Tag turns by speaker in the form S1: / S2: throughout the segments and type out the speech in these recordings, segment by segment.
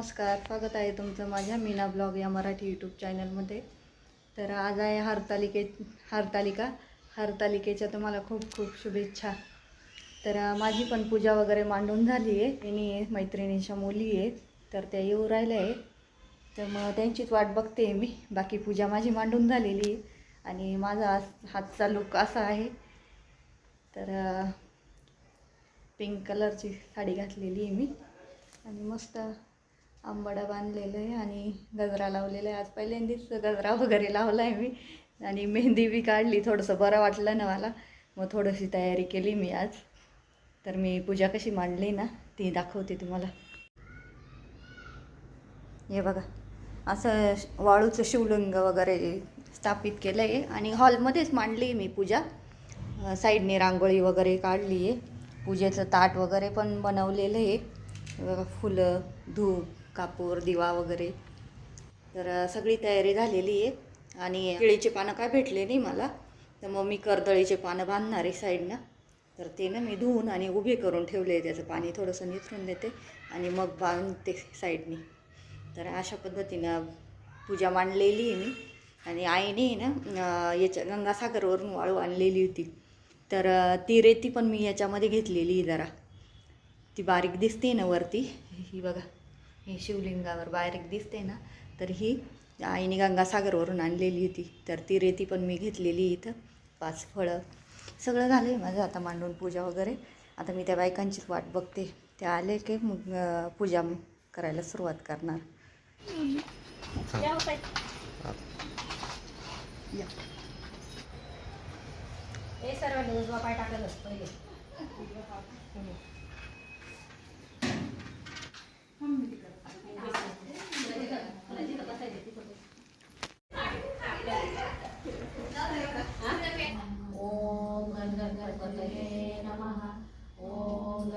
S1: नमस्कार स्वागत आहे तुमचं माझ्या मीना ब्लॉग या मराठी यूट्यूब चॅनलमध्ये तर आज आहे हरतालिके हरतालिका. हरतालिकेच्या तुम्हाला खूप खूप शुभेच्छा. तर माझी पण पूजा वगैरे मांडून झाली आहे. त्यांनी मैत्रिणींच्या मुली आहे तर त्या येऊ राहिल्या आहे तर मग त्यांचीच वाट बघते मी. बाकी पूजा माझी मांडून झालेली आहे. आणि माझा आज हातचा लुक असा आहे. तर पिंक कलरची साडी घातलेली आहे मी. आणि मस्त आंबाडा बांधलेलं आहे आणि गजरा लावलेला आहे. आज पहिल्यांदाच गजरा वगैरे लावला आहे मी. आणि मेहंदी बी काढली. थोडंसं बरं वाटलं ना मला. मग थोडीशी तयारी केली मी आज. तर मी पूजा कशी मांडली ना ती दाखवते तुम्हाला. हे बघा. असं श- वाळूचं शिवलिंग वगैरे स्थापित केलं आहे आणि हॉलमध्येच मांडली मी पूजा. साईडने रांगोळी वगैरे काढली आहे. पूजेचं ताट वगैरे पण बनवलेलं आहे. बघा, फुलं धूप कापूर दिवा वगैरे. तर सगळी तयारी झालेली आहे. आणि केळीचे पानं काय भेटले नाही मला. तर मग मी कर्दळीचे पानं बांधणार आहे साईडनं. तर ते ना मी धुवून आणि उभे करून ठेवले त्याचं पाणी थोडंसं निथरून देते आणि मग बांधते साईडनी. तर अशा पद्धतीनं पूजा मांडलेली आहे मी. आणि आईने ना याच्या गंगासागरवरून वाळू आणलेली होती. तर ती रेती पण मी याच्यामध्ये घेतलेली आहे जरा. ती बारीक दिसते ना वरती. ही बघा. ही शिवलिंगावर बारीक दिसते ना तर ही आईने गंगासागरवरून आणलेली होती. तर ती रेती पण मी घेतलेली इथं. पाच फळं. सगळं झालं आहे माझं आता मांडून पूजा वगैरे. आता मी त्या बायकांचीच वाट बघते. ते आले की मग पूजा करायला सुरुवात करणार. या.
S2: हे सर्वांनी उजवा पाय टाकलंच पहिले ओम गण गण गणपतये नमः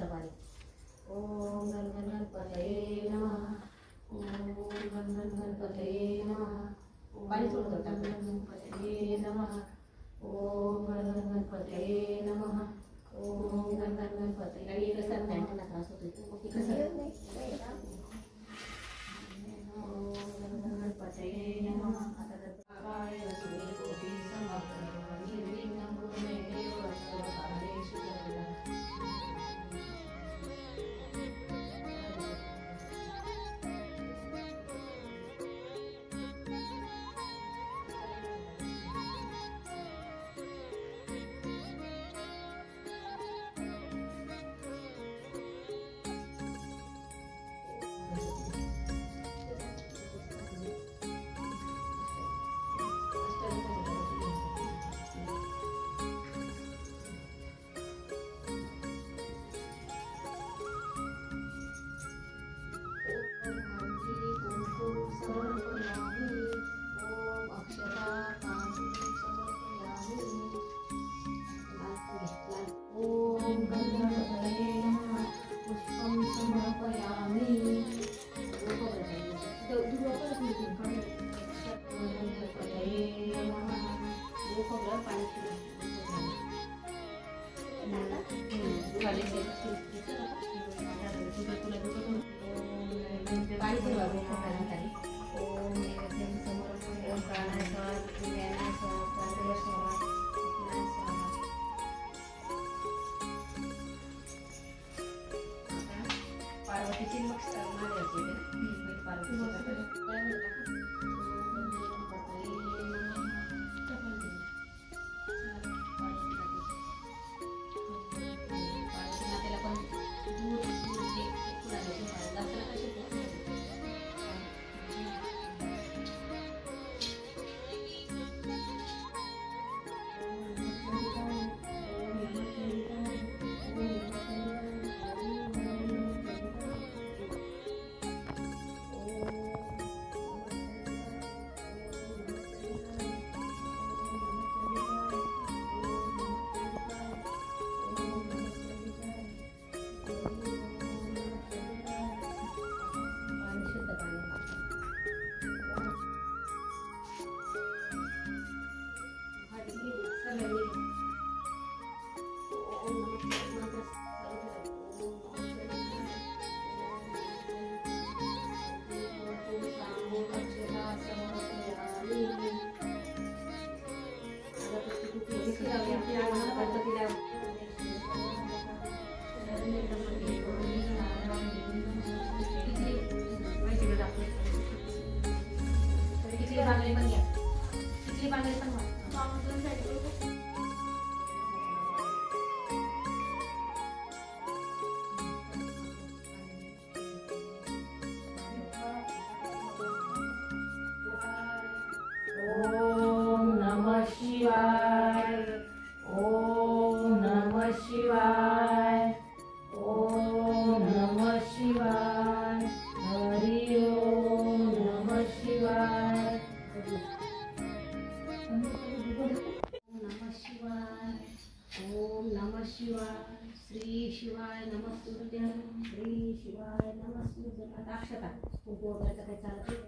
S2: पाणी ओम गण गण गणपतये नमः. ओम गण गणपतये नमः पाणी सोडतो गणपतये नमः. പറഞ്ഞിട്ടുണ്ട് शिवाय नमस्तुते श्री शिवाय नमस्तुते आता अक्षता खूप वगैरे काही चालत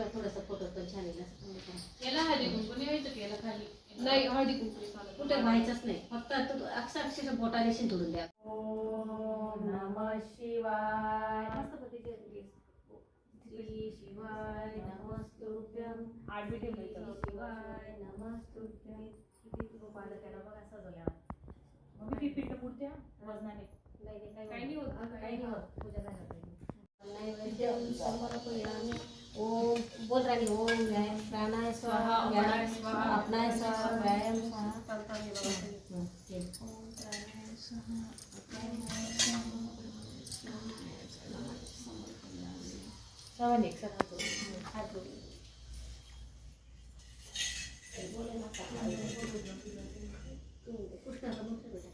S2: शिवाय थोडंसं फोटो पण छान येईल असं करा.
S3: याला हळदी कुंकू नाही व्हायचं की याला खाली. नाही हळदी कुंकू चालत.
S2: कुठे व्हायचंच नाही. फक्त तू अक्षर अक्षर बोटाने शिंतोडून द्या. ओम नमः शिवाय. मस्त पद्धतीचे श्री शिवाय नमस्तुभ्यं.
S3: आठ बिटे
S2: श्री
S3: व्हायचं.
S2: शिवाय नमस्तुभ्यं. किती रूप आलं त्याला? बघा सजवल्या.
S3: मग किती पीठ मूर्त्या वजनाने.
S2: नाही नाही,
S3: काही नाही होत.
S2: काही नाही होत. पूजा झाल्या पाहिजे नैवेद्यं समर्पयामि ओम बोल राणी ओम व्यायाम प्राणाय स्वाहा व्यायाम स्वाहा अपनाय स्वाहा व्यायाम स्वाहा
S3: चालतं हे बघा.
S2: हं, ते. श्रावण एक सर हात जोड. हात जोड. बोले ना तू कृष्णाचा मूर्ती बेटा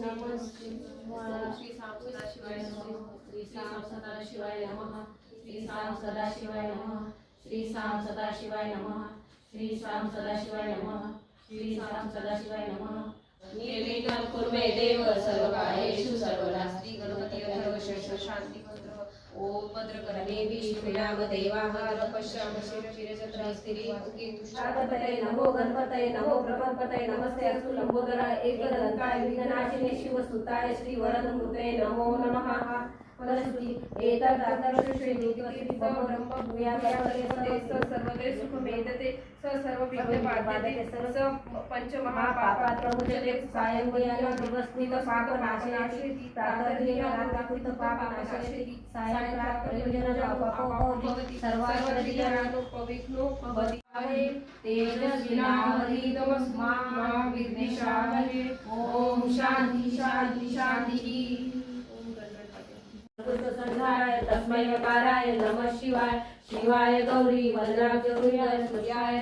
S2: नमः शिवाय
S3: श्री साम सदाशिवाय नमः
S2: श्री साम सदाशिवाय नमः श्री साम सदाशिवाय नमः श्री साम सदाशिवाय नमः। श्री साम सदाशिवाय नमः। श्री साम सदाशिवाय नमः। निर्विघ्नं कुर्मे देव सर्वकार्येषु सर्वदा श्री गणपती अथर्वशीर्ष शांती मंत्र ओम भद्रकरणे विष्णुयाम देवाः पश्याम शिरशिरचत्रा स्थिरी गणपतये नमो गणपतये नमो प्रपंपतये नमस्ते अस्तु लंबोदरा एकदंताय विघ्ननाशिने शिवसुताय श्री वरदमूर्ते नमो नमः। फलश्रुति एतदर्थश्रेणीति स ब्रह्म भूयाकरते
S4: सर्वदे सुखमेतते स सर्वविघ्न बाधते
S2: स पञ्चमहापापात्रमुचते सायङ्गेन दिवस्मित पापनाशयति प्रातर्येण रात्रिकृत पापनाशयति सायङ्कात् प्रयोजन
S4: अपभवति सर्वाश्वदीयनानुपविघ्नो भवति
S2: तेजस्विनावरीतमस्मा
S4: विद्विषामहे
S2: ॐ शान्ति शान्ति शान्तिः। संघाय तस्मै यकाराय नमः शिवाय। शिवाय गौरी वज्राजरूय सूर्याय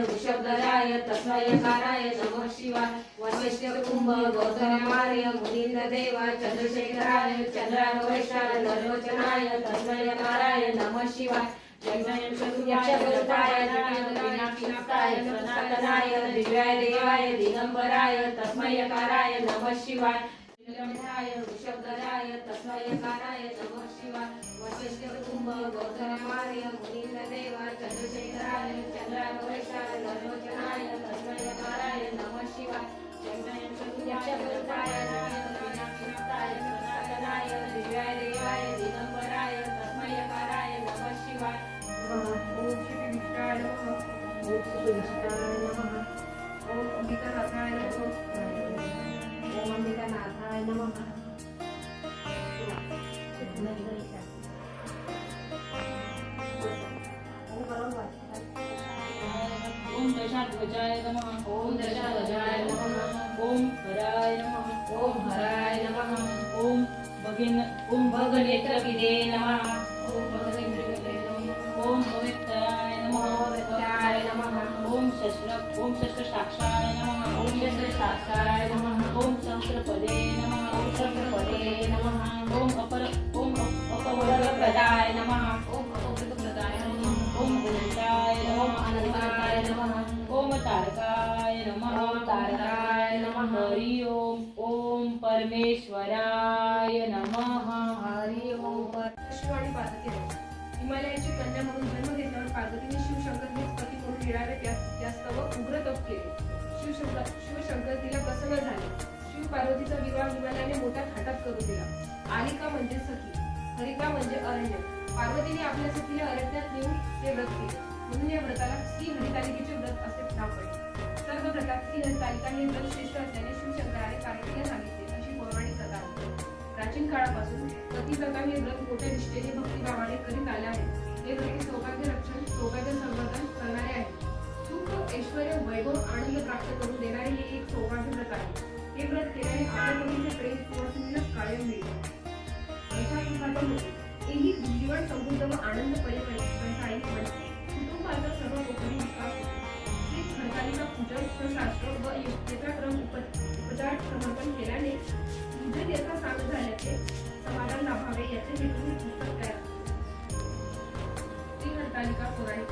S2: वृषभधराय तस्मै नमः शिवाय। वशिष्ठ कुंभ गौतमार्य चंद्रशेखराय नरोचनाय तस्मै नमः शिवाय। दिव्याय देवाय दिगंबराय तस्मयकाराय नमः शिवाय। नीलकंठाय वृषभधराय तस्मय काराय नमः शिवाय वशिष्ठ कुंभ गौतमार्य मुनींद्र देव चंद्रशेखराय चंद्रावैशाल नरोचनाय तस्मै यकाराय नमः शिवाय यक्षगरुडाय विनाशिनाय सनातनाय दिव्याय देवाय दिगंबराय तस्मय काराय नमः शिवाय
S4: ओम श्री विष्णाय नमः।
S2: ओम श्री कृष्णाय नमः।
S4: ओम अंबिकानाथाय नमः।
S2: ओम नमः
S3: ओम दशाध्वजाय नमः.
S2: ओम दशाध्वजाय नमः.
S3: ओम हराय नमः.
S2: ओम हराय नमः.
S3: ओम भगिन ओम
S2: नमः.
S3: ओम भगनेन्द्रविदे नमः. ओम नमः.
S2: पवित्राय नमः.
S3: ओम शस्त्र ओम शस्त्र साक्षाय नमः.
S2: ओम शस्त्रशास्त्राय नमः.
S3: ओम सहस्रपदे नमः
S2: ओम शस्त्रपदे नमः
S3: ओम अपर ओम अपवर्गप्रदाय
S2: नमः
S3: ओम अपवर्गप्रदाय नमः नमः
S2: नमः
S3: ओम तारकाय नमः
S2: तारकाय नमः
S3: हरि ओम ओम परमेश्वराय नमः
S2: हरि ओम
S4: शिव आणि पार्वती हिमालयाची कन्या म्हणून जन्म घेतल्यावर पार्वतीने शिवशंकर हेच पती म्हणून मिळावे त्यास त्यास उग्र तप केले शिवशंकर शिवशंकर तिला प्रसन्न झाले. पार्वतीचा विवाह हिमालयाने मोठ्या थाटात करू दिला. आलिका म्हणजे सखी हरिका म्हणजे अरण्य. पार्वतीने आपल्या सखीला अरण्यात नेऊन ते व्रत केले. म्हणून या व्रताला श्री हरितालिकेचे व्रत असे नाव पडले. सर्व व्रतात श्री हरितालिका हे व्रत श्रेष्ठ असल्याने शिवशंकराने पार्वतीला सांगितले अशी पौराणिक कथा आहे. प्राचीन काळापासून पतिव्रता हे व्रत मोठ्या निष्ठेने भक्तिभावाने करीत आले आहे. हे व्रत सौभाग्य रक्षण सौभाग्य संवर्धन करणारे आहे. सुख ऐश्वर वैभव आनंद प्राप्त करून देणारे हे एक सौभाग्य व्रत आहे. हे व्रत केल्याने आपल्या पतीचे प्रेम सुवासिनीला कायम मिळते संसारसुखाचा होतो. तेही जीवन समृद्ध व आनंद परिपायिक बनते कुटुंबाचा सर्व कोकणी विकास होतो श्री हरतालिका पूजन शास्त्र व योग्यता क्रम उपचार समर्पण केल्याने पूजन याचा सांग झाल्याचे समाधान लाभावे याचे हेतून पुस्तक तयार श्री हरतालिका पौराणिक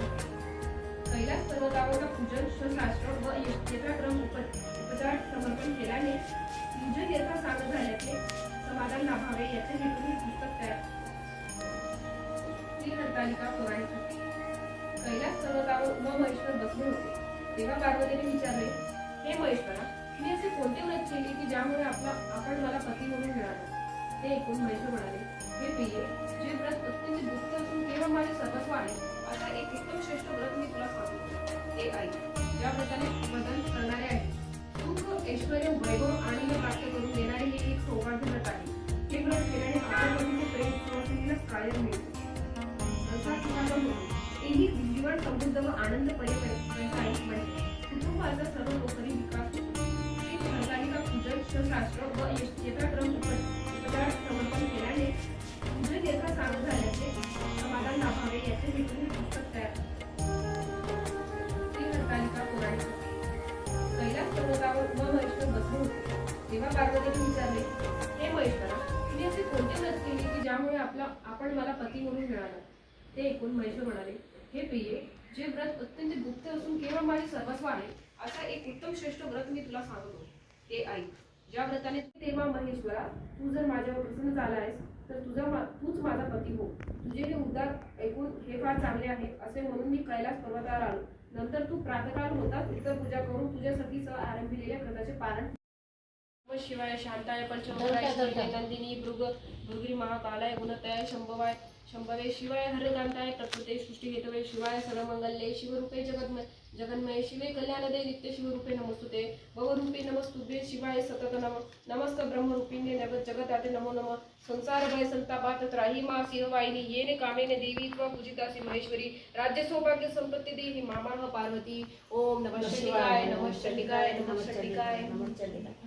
S4: कैलास पर्वतावरला पूजन शास्त्र व योग्यता क्रम उपचार समर्पण केल्याने विजय देता सांग झाल्याचे समाधान लाभावे याचे हेतून हे पुस्तक तयार श्री हरतालिका पौराणिक कथा. कैलास पर्वतावर उमा महेश्वर बसले होते. तेव्हा पार्वतीने विचारले हे महेश्वरा मी असे कोणते व्रत केले की ज्यामुळे आपला आपण मला पती म्हणून मिळाला? ते ऐकून महेश्वर म्हणाले हे प्रिये जे व्रत अत्यंत गुप्त असून केवळ माझे सर्वस्व आहे असा एक उत्तम श्रेष्ठ व्रत मी तुला सांगतो ते ऐक. ज्या व्रताने मदन करणारे आहे सुख ऐश्वर वैभव आणि प्राप्त करून देणारे हे एक सौभाग्य व्रत आहे. हे व्रत केल्याने आपल्या प्रेम सुवासिनीला कायम मिळते. संसार सुखाचा होतो तेही जीवन समृद्ध व आनंद परिपायिक बनते कुटुंबाचा सर्व लोकरी विकास होतो. हरतालिका पूजन शास्त्र व यथाक्रम उपचार समर्पण केल्याने पूजन यथा चालू झाल्याचे ते ऐकून महेश्वर म्हणाले हे प्रिये जे व्रत अत्यंत गुप्त असून केवळ माझे सर्वस्व आहे असा एक उत्तम श्रेष्ठ व्रत मी तुला सांगतो. ते ऐक. ज्या व्रताने तेव्हा महेश्वरा तू जर माझ्यावर प्रसन्न झाला आहेस तर तुझा तूच माझा पती हो. तुझे हे उद्गार ऐकून हे फार चांगले आहे असे म्हणून मी कैलास पर्वतावर आलो. नंतर तू प्रातकाल होताच उत्तर पूजा करून तुझ्या सतीसह आरंभिलेल्या व्रताचे पारण शिवाय शांताय पंचमहाराय श्रीमय नंदिनी भृग भृगी महाकालाय गुणतय शंभवाय। शंभवे शिवाय हरकांताय प्रकृते सृष्टी हेतवे शिवाय सर्वमंगल्ये शिवरूपे जगन्मय जगन्मय शिवे कल्याणदे नित्य शिवरूपे नमस्तुते. भवरूपे नमस्तुभे शिवाय सतत नम नमस्त ब्रह्मरूपिणे नगत जगताते नमो नम. संसार भय संतापात त्राही मा सिंहवाहिनी येने कामेने देवी त्वा पूजितासी महेश्वरी. राज्य सौभाग्य संपत्ती देही मामा पार्वती. ओम नमः शिवाय. नमः चंडिकाय नमः चंडिकाय नमः चंडिकाय.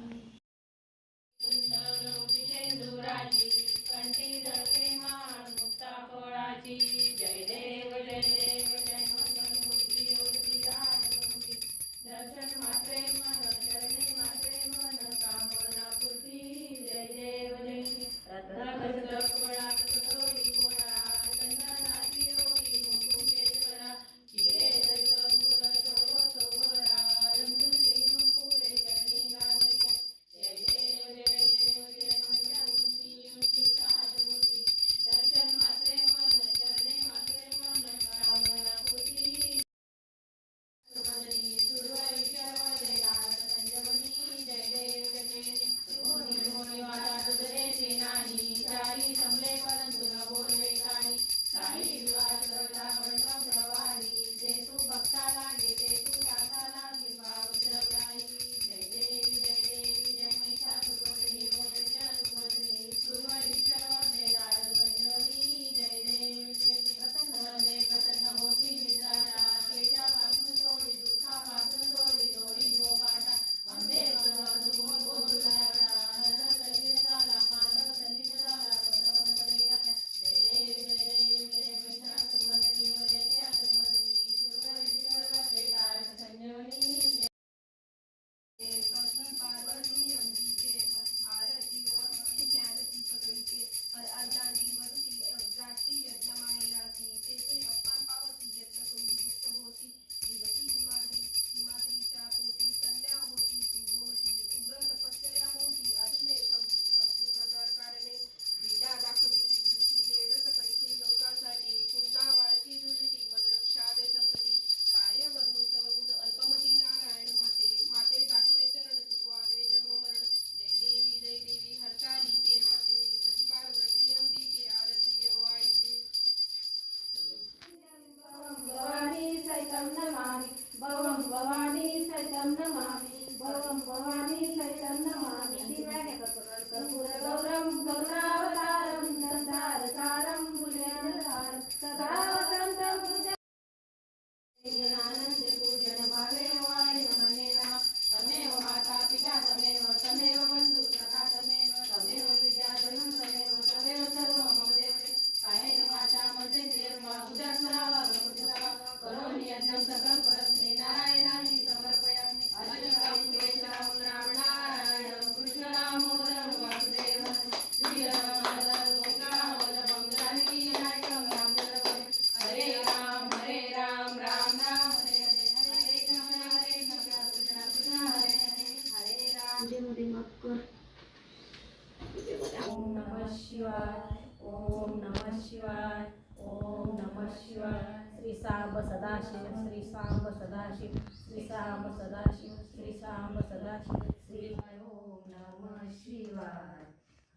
S2: सांब सदाशिव श्री सांब सदाशिव श्री सांब सदाशिव श्री सांब सदाशिव श्री ओम नमः शिवाय।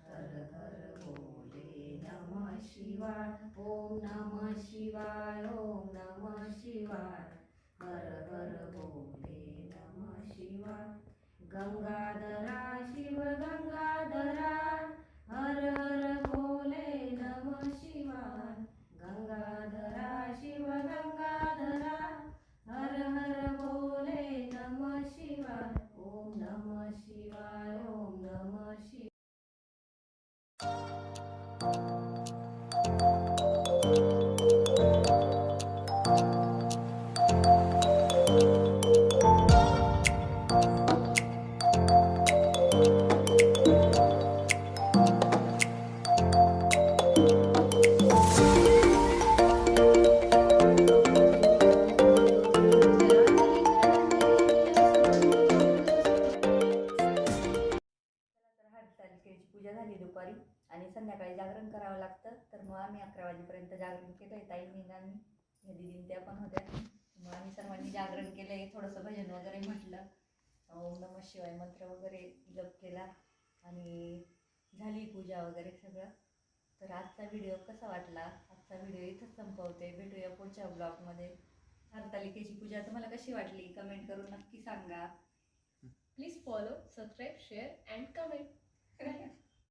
S2: हर हर भोले नमः शिवाय। ओम नमः शिवाय ओम नमः शिवाय। हर हर भोले नमः शिवाय। गंगाधरा शिव गंगाधरा
S1: जागरण करावं लागतं. तर मग आम्ही अकरा वाजेपर्यंत जागरण केलंय. ताई मी आणि या दिदीन त्या पण होत्या. मग आम्ही सर्वांनी जागरण केलंय. थोडंसं भजन वगैरे म्हटलं. ओम नमः शिवाय मंत्र वगैरे जप केला. आणि झाली पूजा वगैरे सगळं. तर आजचा व्हिडिओ कसा वाटला? आजचा व्हिडिओ इथंच संपवते. भेटूया पुढच्या ब्लॉगमध्ये. हरतालिकेची पूजा तुम्हाला कशी वाटली? कमेंट करून नक्की सांगा.
S4: Please follow subscribe share and comment